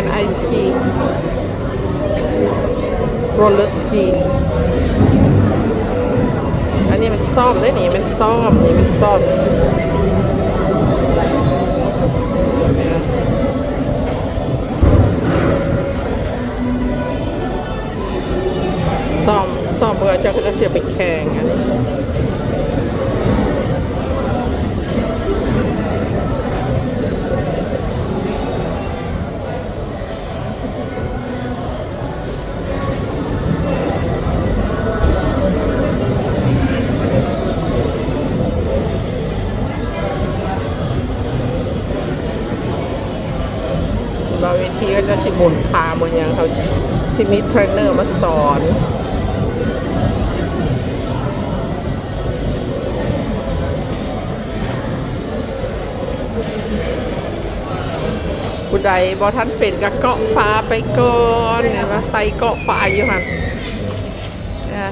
and I ski roller ski อันนี้มันซ่อมได้นี่มันซ่อมนี่มันซ่อมซ่อมซ่อมเพื่อเจ้าก็จะเสียไปแข่งอันนี้ มาเวทีก็จะชิบุญพาบนย่างเขาซิมิทเทรนเนอร์มาสอนผู้ใดบอท่านเป็นกับเกาะฟ้าไปก่อนนะไตเกาะฟ้าอยู่มันน่ะ